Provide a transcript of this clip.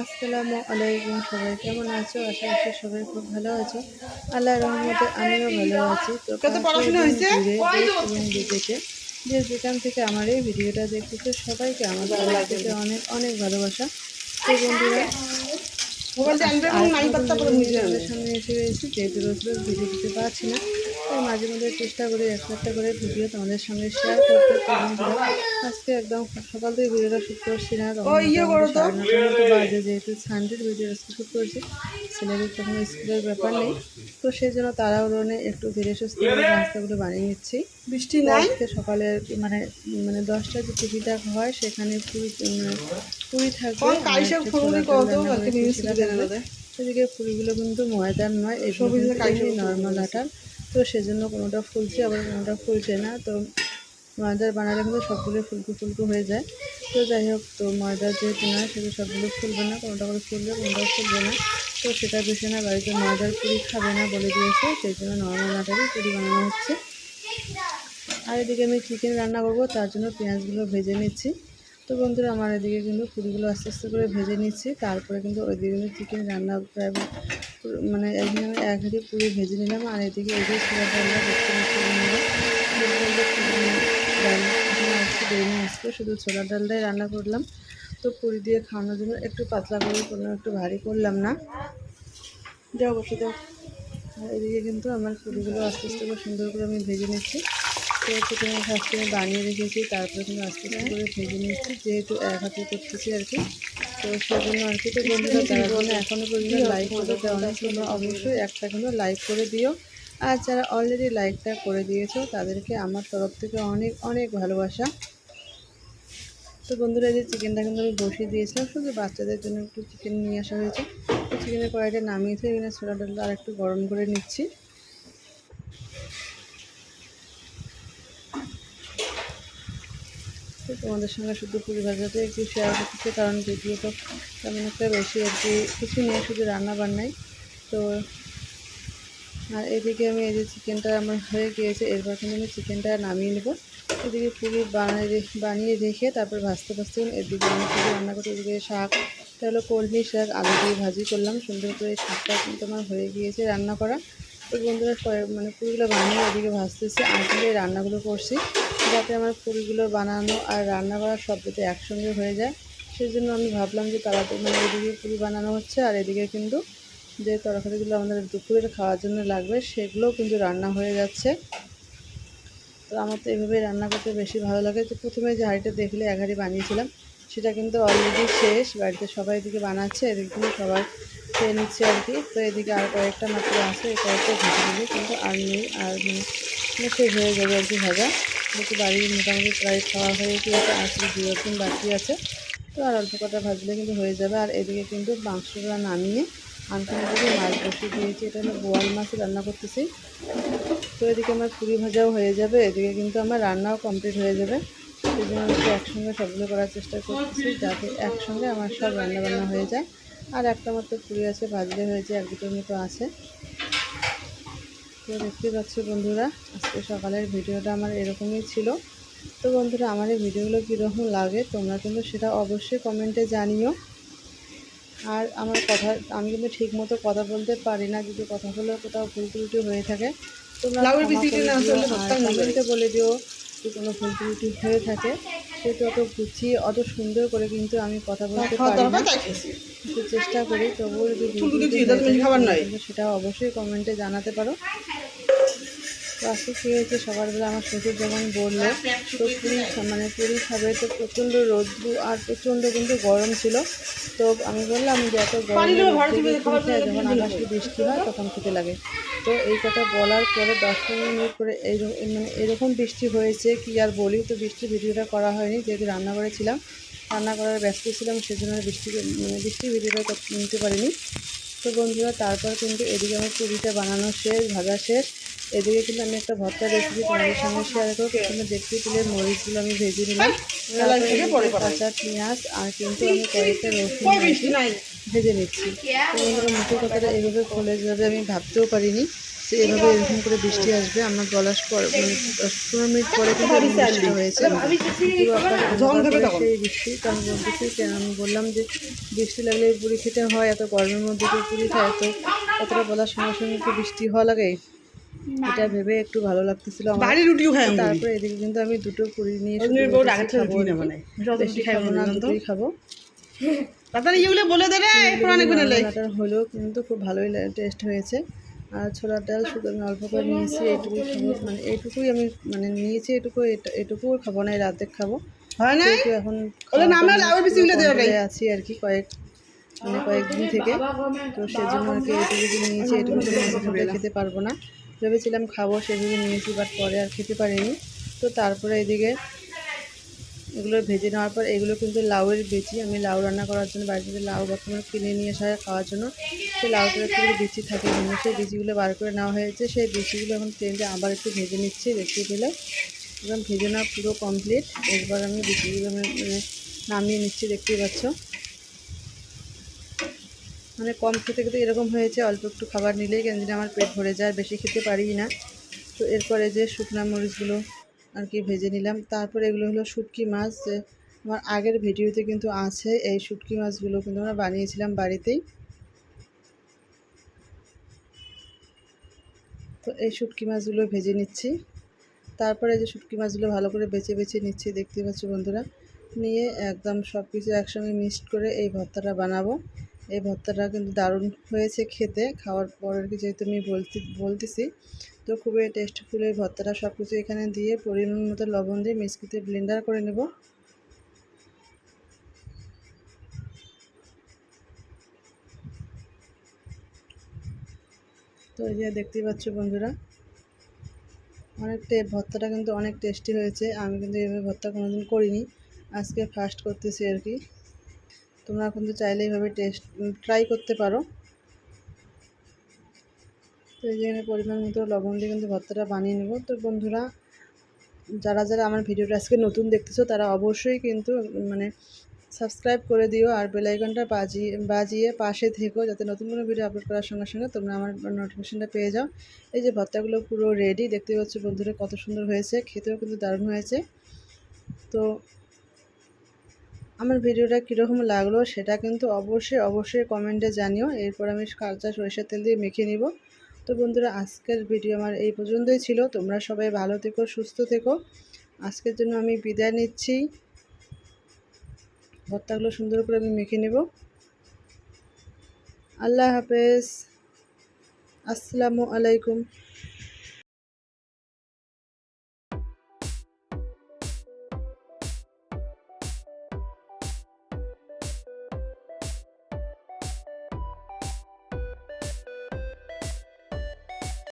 আসসালামু আলাইকুম সবাই কেমন আছো? আশা করছি সবাই খুব ভালো আছো। আল্লাহ রহমতে আমিও ভালো আছি। তো বিদেশে। যে যেখান থেকে আমার এই ভিডিওটা দেখতেছে সবাইকে আমার থেকে অনেক অনেক ভালোবাসা। তো বন্ধুরা আপনাদের সামনে এসে রয়েছি যেহেতু রোজ রোজ ভিডিও দিতে পারছি না। তাই মাঝে মধ্যে চেষ্টা করি একটা একটা করে ভিডিও তোমাদের সঙ্গে শেয়ার করতে। আজকে একদম সকাল থেকে ভিডিওটা শুট করছি না মতো বাজে যেহেতু সানডের ভিডিও আজকে শুট করছি ছেলেদের তখন স্কুলের ব্যাপার নেই। তো সেই জন্য রোনে একটু ধীরে সুস্থ রাস্তাগুলো বানিয়ে নিচ্ছি। বৃষ্টি নাই? আজকে সকালে মানে মানে দশটা যে টিফিনটা হয় সেখানে পুরি পুরি থাকবে। এদিকে পুরিগুলো কিন্তু ময়দার নয় এই নর্মাল আটার। তো সেজন্য কোনোটা ফুলছে আবার কোনোটা ফুলছে না। তো ময়দার বানালে কিন্তু সবগুলো ফুলকু ফুলকু হয়ে যায়। তো যাই হোক তো ময়দার যেহেতু নয় সেগুলো সবগুলো ফুলবে না। কোনোটা করে ফুলবে কোনোটা ফুলবে না। তো সেটা বেশি না বাড়িতে ময়দার পুরি খাবে না বলে দিয়েছে সেই জন্য নর্মাল আটারই পুরি বানানো হচ্ছে। আর এদিকে আমি চিকেন রান্না করব তার জন্য পেঁয়াজগুলো ভেজে নিচ্ছি। তো বন্ধুরা, আমার এদিকে কিন্তু পুরিগুলো আস্তে আস্তে করে ভেজে নিচ্ছি। তারপরে কিন্তু ওইদিকে কিন্তু চিকেন রান্না প্রায় মানে এখানে আমি এক হাঁড়ি পুরি ভেজে নিলাম আর এদিকে যে ছোলা ডালটা দেখতে পাচ্ছি আজকে শুধু ছোলা ডালটাই রান্না করলাম। তো পুরি দিয়ে খাওয়ানোর জন্য একটু পাতলা করে করলাম একটু ভারী করলাম না। বসে দাও আর এদিকে কিন্তু আমার পুরিগুলো আস্তে আস্তে করে সুন্দর করে আমি ভেজে নিচ্ছি। তো চিকেনের ফার্স্টে আমি বানিয়ে রেখেছি, তারপরে কিন্তু আস্তে আস্তে করে ভেজে নিচ্ছি যেহেতু এক হাতে করতেছি আর কি। তো সেজন্য আর কি, তো বন্ধুরা, যারা জন্য এখনও পর্যন্ত লাইক করে দেওয়া তোমরা অবশ্যই একটা কিন্তু লাইক করে দিও। আর যারা অলরেডি লাইকটা করে দিয়েছ, তাদেরকে আমার তরফ থেকে অনেক অনেক ভালোবাসা। তো বন্ধুরা যে চিকেনটা কিন্তু আমি বসিয়ে দিয়েছিলাম, শুধু বাচ্চাদের জন্য একটু চিকেন নিয়ে আসা হয়েছে। তো চিকেনের কড়াইটা নামিয়েছে এখানে ছোলা ডালটা আর একটু গরম করে নিচ্ছি। তোমাদের সঙ্গে শুধু পুরি ভাজাতে একটু শেয়ার করতেছি, কারণ ভিডিও তো তেমন একটা বেশি আর কি কিছু নেই শুধু রান্না বান্নাই। তো আর এদিকে আমি এই যে চিকেনটা আমার হয়ে গিয়েছে, এরপর কিন্তু আমি চিকেনটা নামিয়ে নেব। এদিকে পুরি বানিয়ে বানিয়ে রেখে তারপর ভাজতে ভাজতে এদিকে আমি পুরি রান্না করতে এদিকে শাক, তাহলে হলো কলমি শাক, আলু দিয়ে ভাজি করলাম। সুন্দর করে শাকটা কিন্তু আমার হয়ে গিয়েছে রান্না করা। তো বন্ধুরা মানে পুরিগুলো বানিয়ে আর কিন্তু এই রান্নাগুলো করছি, যাতে আমার পুরিগুলো বানানো আর রান্না করা সব যাতে একসঙ্গে হয়ে যায়। সেই জন্য আমি ভাবলাম যে তাড়াতাড়ি মানে এদিকে পুরি বানানো হচ্ছে, আর এদিকে কিন্তু যে তরকারিগুলো আমাদের দুপুরের খাওয়ার জন্য লাগবে, সেগুলোও কিন্তু রান্না হয়ে যাচ্ছে। তো আমার তো এভাবেই রান্না করতে বেশি ভালো লাগে। তো প্রথমে যে হাঁড়িটা দেখলে এক হাঁড়ি বানিয়েছিলাম, সেটা কিন্তু অলরেডি শেষ। বাড়িতে সবাই এদিকে বানাচ্ছে, এদিকে কিন্তু সবাই খেয়ে নিচ্ছে আর কি। তো এদিকে আর কয়েকটা মাত্র আছে, এই কয়েকটা ভেজে দিলে কিন্তু আর নেই, আর মানে শেষ হয়ে যাবে আর কি ভাজা। যেহেতু বাড়ির মোটামুটি প্রায় খাওয়া হয়ে গিয়েছে শুধু দু রকম বাকি আছে, তো আর অল্প কটা ভাজলে কিন্তু হয়ে যাবে। আর এদিকে কিন্তু মাংসটা নামিয়ে আনখানে থেকে মাছ বসিয়ে দিয়েছি, এটা আমি বোয়াল মাছ রান্না করতেছি। তো এদিকে আমার পুরি ভাজাও হয়ে যাবে, এদিকে কিন্তু আমার রান্নাও কমপ্লিট হয়ে যাবে। সেই জন্য একসঙ্গে সবগুলো করার চেষ্টা করতেছি যাতে একসঙ্গে আমার সব রান্না বান্না হয়ে যায়। আর একটা মাত্র পুরি আছে ভাজলে হয়েছে এক দুটোর মতো আছে। তো দেখতে পাচ্ছ বন্ধুরা আজকে সকালের ভিডিওটা আমার এরকমই ছিল। তো বন্ধুরা আমার এই ভিডিওগুলো কীরকম লাগে তোমরা কিন্তু সেটা অবশ্যই কমেন্টে জানিও। আর আমার কথা আমি কিন্তু ঠিক মতো কথা বলতে পারি না যদি কথা কথাগুলো কোথাও ভুল ত্রুটি হয়ে থাকে। তোমরা। কমেন্টে বলে দিও যদি কোনো ভুল ত্রুটি হয়ে থাকে। সেটা অত গুছিয়ে অত সুন্দর করে কিন্তু আমি কথা বলতে খাওয়া পারি না। চেষ্টা করি তবুও যদি হয়ে সেটা অবশ্যই কমেন্টে জানাতে পারো। আজকে কী হয়েছে সকালবেলা আমার শ্বশুর যখন বলল তো পুরী মানে পুরী খাবে তো প্রচণ্ড রোদ্রু আর প্রচণ্ড কিন্তু গরম ছিল। তো আমি বললাম যে এত গরমে যখন আকাশে বৃষ্টি হয় তখন খেতে লাগে। তো এই কথা বলার পরে দশ পনেরো মিনিট পরে এই মানে এরকম বৃষ্টি হয়েছে কি আর বলি তো বৃষ্টির ভিডিওটা করা হয়নি যেহেতু রান্নাঘরে ছিলাম রান্না করার ব্যস্ত ছিলাম সেজন্য বৃষ্টি মানে বৃষ্টির ভিডিওটা নিতে পারিনি। তো বন্ধুরা তারপর কিন্তু এদিকে আমার পুরিটা বানানো শেষ ভাজা শেষ। এদিকে কিন্তু আমি একটা ভর্তা রেসিপি তোমাদের সঙ্গে শেয়ার করব। প্রথমে দেখতে পেলে মরিচগুলো আমি ভেজে নিলাম। করা কাঁচা পেঁয়াজ আর কিন্তু আমি কয়েকটা রসুন ভেজে নিচ্ছি। তো মুখের কথাটা এভাবে খুলে যাবে আমি ভাবতেও পারিনি। যে এভাবে এরকম করে বৃষ্টি আসবে আমার বলার পর মানে দশ পনেরো মিনিট পরে কিন্তু বৃষ্টি হয়েছে। সেই বৃষ্টি তো আমি বলতেছি কেন আমি বললাম যে বৃষ্টি লাগলে পুরি খেতে হয় এত গরমের মধ্যে পুরি খায় তো কতটা বলার সঙ্গে সঙ্গে বৃষ্টি হওয়া লাগে। এটা ভেবে একটু ভালো লাগতেছিল আমার। বাড়ি রুটিও খাই আমি তারপরে এদিকে কিন্তু আমি দুটো পুরি নিয়ে খাব না। বেশি খাব না না দুটোই খাব। তাড়াতাড়ি এগুলো বলে দে রে অনেক বেনে লাই রান্নাটা হলেও কিন্তু খুব ভালোই টেস্ট হয়েছে। আর ছোলার ডাল শুধু আমি অল্প করে নিয়েছি এইটুকুই খাব। মানে এইটুকুই আমি মানে নিয়েছি এটুকু খাব না রাতে খাব। হয় যেহেতু এখন আছি আর কি কয়েক মানে কয়েকদিন থেকে। তো সেজন্য আর কি এটুকু যে নিয়েছি এটুকু খেতে পারব না। ভেবেছিলাম খাব সেভাবে নিয়েছি বাট পরে আর খেতে পারিনি। তো তারপরে এদিকে এগুলো ভেজে নেওয়ার পর এগুলো কিন্তু লাউয়ের বেচি। আমি লাউ রান্না করার জন্য বাড়ি থেকে লাউ বর্তমানে কিনে নিয়ে আসা খাওয়ার জন্য। সেই লাউটার একটু বিচি থাকে কিন্তু সেই বিচিগুলো বার করে নেওয়া হয়েছে, সেই বিচিগুলো এখন তেলে আবার একটু ভেজে নিচ্ছি দেখতে পেলে একদম ভেজে নেওয়া পুরো কমপ্লিট এরপর আমি বিচিগুলো মানে নামিয়ে নিচ্ছি, দেখতেই পাচ্ছ। মানে কম খেতে খেতে এরকম হয়েছে, অল্প একটু খাবার নিলেই কেন আমার পেট ভরে যায়, বেশি খেতে পারি না। তো এরপরে যে শুকনো মরিচগুলো আর কি ভেজে নিলাম, তারপরে এগুলো হলো শুটকি মাছ আমার আগের ভিডিওতে কিন্তু আছে, এই শুটকি মাছগুলো কিন্তু আমরা বানিয়েছিলাম বাড়িতেই। তো এই শুটকি মাছগুলো ভেজে নিচ্ছি। তারপরে যে শুটকি মাছগুলো ভালো করে বেছে বেছে নিচ্ছি, দেখতে পাচ্ছি বন্ধুরা, নিয়ে একদম সব কিছু একসঙ্গে মিক্সড করে এই ভর্তাটা বানাবো। এই ভর্তাটা কিন্তু দারুণ হয়েছে খেতে। খাওয়ার পর আর কি যেহেতু আমি বলতে, বলতেছি, তো খুবই টেস্টফুল এই ভর্তাটা। সব কিছু এখানে দিয়ে পরিমাণ মতো লবণ দিয়ে মিক্সিতে ব্লেন্ডার করে নেব। তো এই যে দেখতেই পাচ্ছ বন্ধুরা অনেকটা ভর্তাটা কিন্তু অনেক টেস্টি হয়েছে। আমি কিন্তু এইভাবে ভর্তা কোনোদিন করিনি। আজকে ফার্স্ট করতেছি আর কি। তোমরা কিন্তু চাইলে এইভাবে টেস্ট ট্রাই করতে পারো। তো এই যেখানে পরিমাণ মতো লবণ দিয়ে কিন্তু ভর্তাটা বানিয়ে নেব। তো বন্ধুরা, যারা যারা আমার ভিডিওটা আজকে নতুন দেখতেছো, তারা অবশ্যই কিন্তু মানে সাবস্ক্রাইব করে দিও আর বেল আইকনটা বাজিয়ে বাজিয়ে পাশে থেকো যাতে নতুন কোনো ভিডিও আপলোড করার সঙ্গে সঙ্গে তোমরা আমার নোটিফিকেশনটা পেয়ে যাও। এই যে ভর্তাগুলো পুরো রেডি দেখতে পাচ্ছ বন্ধুরা কত সুন্দর হয়েছে, খেতেও কিন্তু দারুণ হয়েছে। তো আমার ভিডিওটা কীরকম লাগল সেটা কিন্তু অবশ্যই অবশ্যই কমেন্টে জানিও। এরপর আমি কাঁচা সরিষার তেল দিয়ে মেখে নিব। তো বন্ধুরা, আজকের ভিডিও আমার এই পর্যন্তই ছিল। তোমরা সবাই ভালো থেকো, সুস্থ থেকো। আজকের জন্য আমি বিদায় নিচ্ছি। ভর্তাগুলো সুন্দর করে আমি মেখে নেব। আল্লাহ হাফেজ। আসসালামু আলাইকুম।